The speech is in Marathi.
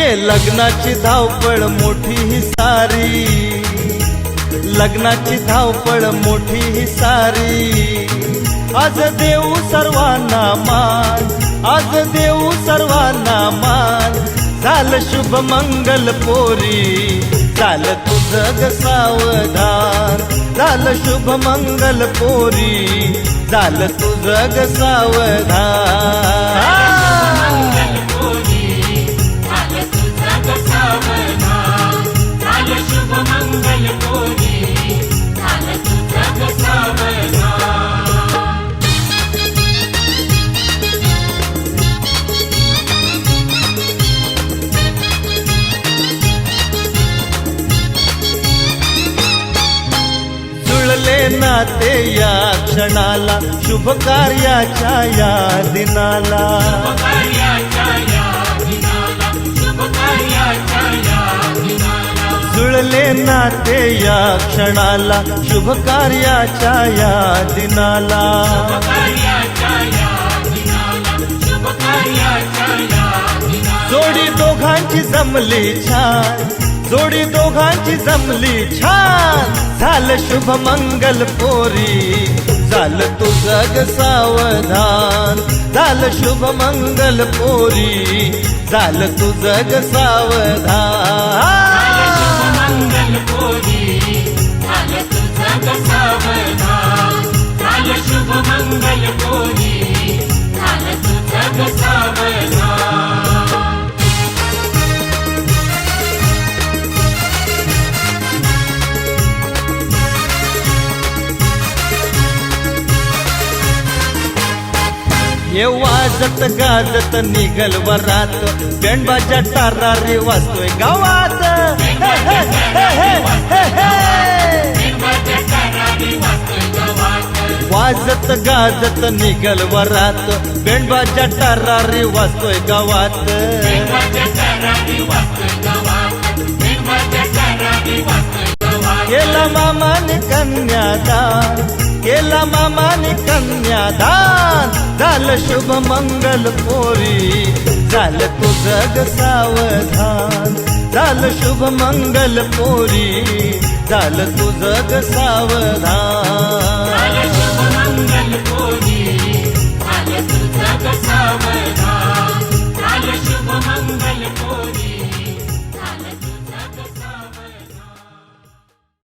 लग्नाची धावपळ मोठी ही सारी. लग्नाची धावपळ मोठी ही सारी. आज देऊ सर्वांना मान आज देऊ सर्वांना मान. झालं शुभ मंगल पोरी चाल तुझ सावधान. झालं शुभ मंगल पोरी झाल तुझ सावधान. नाते या क्षणाला शुभ कार्याच्या या दिनाला. जुळले नाते या क्षणाला शुभ दिनाला शुभ कार्याच्या या दिनाला. जोडी दोघांची जमली छान जोडी दोघांची जमली छान. झालं शुभ मंगल पोरी. झालं तू जग सावधान. झालं शुभ मंगल पोरी. झालं तू जग सावधान. मंगल कोरी झालं तुझं शुभ मंगल कोरी हे वाजत गाजत निघल वरात. बेंडबाच्या टारारी वाजतोय गावात. वाजत गाजत निघल वरात. बेंडबाच्या टारारी वाजतोय गावात. केला मामाने कन्यादान केला मामाने कन्यादान. झालं शुभ मंगल पोरी झालं तुझं ग सावधान. झालं शुभ मंगल पोरी झालं तुझं ग सावधान.